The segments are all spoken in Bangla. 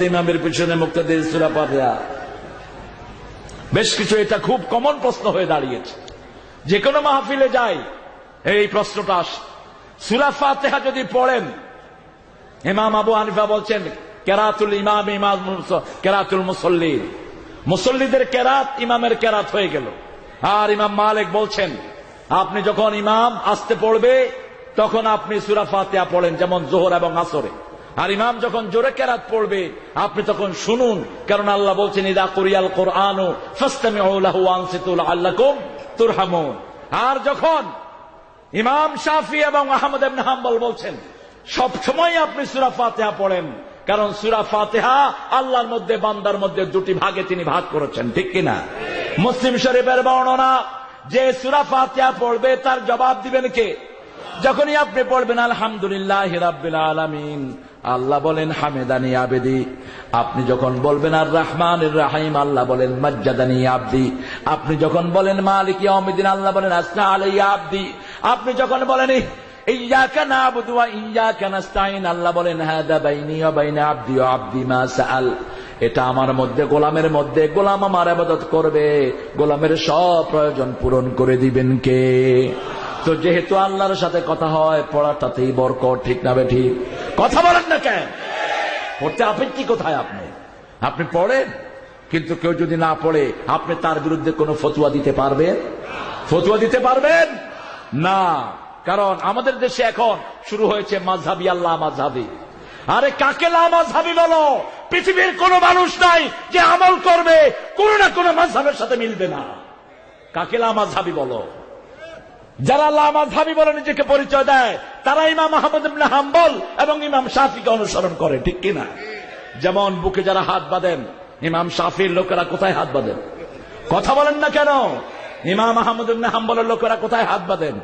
ইমামের পিছনে মুক্তাদির সুরা পাতিয়া বেশ কিছু এটা খুব কমন প্রশ্ন হয়ে দাঁড়িয়েছে। যে কোনো মাহফিলে যাই, এই প্রশ্নটা আসে। সুরা ফাতেহা যদি পড়েন, ইমাম আবু হানিফা বলছেন, কেরাতুল ইমাম ইমাম কেরাতুল মুসল্লি। মুসল্লিদের কেরাত ইমামের কেরাত হয়ে গেল। আর ইমাম মালিক বলছেন, আপনি যখন ইমাম আসতে পড়বে, তখন আপনি সুরা ফাতেহা পড়েন, যেমন জোহর এবং আসরে। আর ইমাম যখন জোরে কেরাত পড়বে, আপনি তখন শুনুন, কারণ আল্লাহ বলছেন, ইদা কুরিয়াল কোরআনু আল্লাকুম তুরহামুন। আর যখন ইমাম শাফি এবং আহমদ ইবনে হাম্বল বলছেন, সব সময় আপনি সুরা ফাতেহা পড়েন, কারণ সুরা ফাতেহা আল্লাহর মধ্যে, বান্দার মধ্যে দুটি ভাগে তিনি ভাগ করেছেন, ঠিক কিনা? মুসলিম শরীফের বর্ণনা, যে সুরা ফাতেহা পড়বে, তার জবাব দিবেন কে? যখনই আপনি পড়বেন, আলহামদুলিল্লাহ রাব্বিল আলামিন। আল্লাহ বলেন, হামেদানি আবেদি। আপনি যখন বলবেন, আর রহমান রাহিম আল্লাহ বলেন, মজ্জাদানি আবদি। আপনি যখন বলেন, মালিক অমিদিন আল্লাহ বলেন আসনা আলাই আবদি। আপনি যখন বলেন আল্লাহ বলেন বাইনি মা সাআল। এটা আমার মধ্যে, গোলামের মধ্যে, গোলাম আমার আবাদত করবে। গোলামের সব প্রয়োজন পূরণ করে দিবেন কে? তো যেহেতু আল্লাহর সাথে কথা হয়, পড়াটাতেই বরকত, ঠিক না বে ঠিক? কথা বলেন না কেন? পড়তে আপত্তি কোথায় আপনি? আপনি পড়েন, কিন্তু কেউ যদি না পড়ে, আপনি তার বিরুদ্ধে কোনো ফতুয়া দিতে পারবেন? ফতুয়া দিতে পারবেন? না, কারণ আমাদের দেশে এখন শুরু হয়েছে মাঝহাবি আল্লাহ মাঝহাবি। আরে কাকে লামাঝহাবি বলো? পৃথিবীর কোন মানুষ নাই যে আমল করবে, কোন না কোন মাঝহাবের সাথে মিলবে না। কাকে লামাঝহাবি বলো? যারা লামাঝহাবি বলে নিজেকে পরিচয় দেয় তারা ইমাম আহমদ ইবনে হাম্বল এবং ইমাম শাফিকে অনুসরণ করে, ঠিক কিনা? যেমন বুকে যারা হাত বাঁধেন, ইমাম শাফির লোকেরা কোথায় হাত বাঁধেন? কথা বলেন না কেন? ইমাম আহমদ ইবনে হাম্বলের লোকেরা কোথায় হাত বাঁধেন?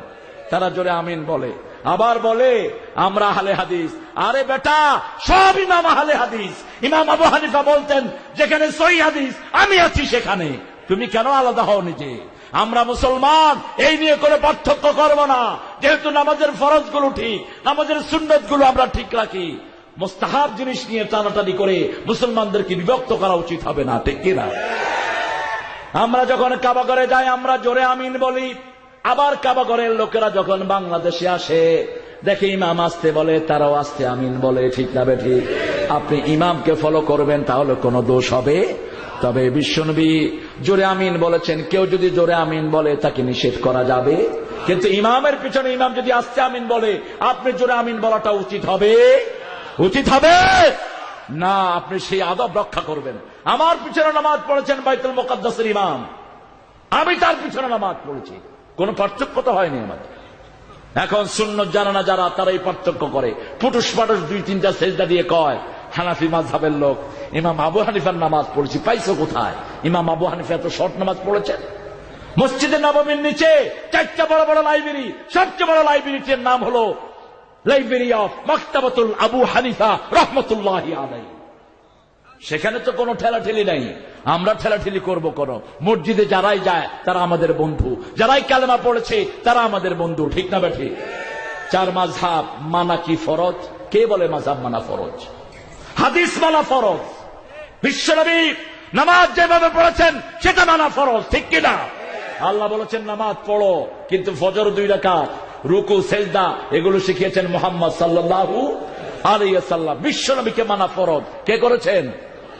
তারা জোরে আমিন বলে। আবার বলে, আমরা আহলে হাদিস। আরে বেটা, সব ইমাম আহলে হাদিস। ইমাম আবু হানিফা বলতেন, যেখানে সই হাদিস, আমি আছি সেখানে। তুমি কেন আলাদা হও নিজে? আমরা মুসলমান, এই নিয়ে কোনো পার্থক্য করব না। যেহেতু নামাজের ফরজগুলো ঠিক, নামাজের সুন্নতগুলো আমরা ঠিক রাখি। মোস্তাহাব জিনিস নিয়ে টানাটানি করে মুসলমানদেরকে বিভক্ত করা উচিত হবে না, ঠিক কিনা? আমরা যখন কাবাগরে যাই, আমরা জোরে আমিন বলি। আবার কাবাগরের লোকেরা যখন বাংলাদেশে আসে, দেখে ইমাম আসতে বলে, তারাও আসতে আমিন বলে, ঠিক না বে ঠিক? আপনি ইমামকে ফলো করবেন, তাহলে কোনো দোষ হবে। তবে বিশ্বনবী জোরে আমিন বলেছেন, কেউ যদি জোরে আমিন বলে, তাকে নিষেধ করা যাবে। কিন্তু ইমামের পিছনে ইমাম যদি আসতে আমিন বলে, আপনি জোরে আমিন বলাটা উচিত হবে? উচিত হবে? না, আপনি সেই আদব রক্ষা করবেন। আমার পিছনে নামাজ পড়েছেন বাইতুল মোকাদ্দাসের ইমাম। আমি তার পিছনে নামাজ পড়েছি। কোন পার্থক্য তো হয়নি আমাদের এখন শূন্য জানা না যারা, তারা এই পার্থক্য করে। ফুটুস পাটুস দুই তিনটা সেজদা দিয়ে কয় হানাফি মাঝহাবের লোক। ইমাম আবু হানিফার নামাজ পড়েছি, পাইছো কোথায়? ইমাম আবু হানিফা এত শর্ট নামাজ পড়েছেন? মসজিদে নবমীর নিচে চারটা বড় বড় লাইব্রেরি, সবচেয়ে বড় লাইব্রেরিটির নাম হলো library of Maktabatul Abu Hanifa রহমতুল্লাহ আলাই সেখানে তো কোনো ঠেলাঠেলি নাই। আমরা ঠেলাঠেলি করব কোন। মসজিদে যারাই যায়, তারা আমাদের বন্ধু। যারাই কালেমা পড়েছে, তারা আমাদের বন্ধু। ঠিক না বেঠি চার মাঝহাব মানা কি ফরজ? কে বলে মাঝহাব মানা ফরজ? হাদিস মানা ফরজ। বিশ্বনবী নামাজ যেভাবে পড়েছেন, সেটা মানা ফরজ, ঠিক কিনা আল্লাহ বলেছেন, নামাজ পড়ো, কিন্তু ফজর দুই রাকাত, রুকু, সেজদা, এগুলো শিখিয়েছেন মোহাম্মদ সাল্লাহু আলিয়া সাল্লাম বিশ্বনবীকে মানা ফরজ। কে করেছেন?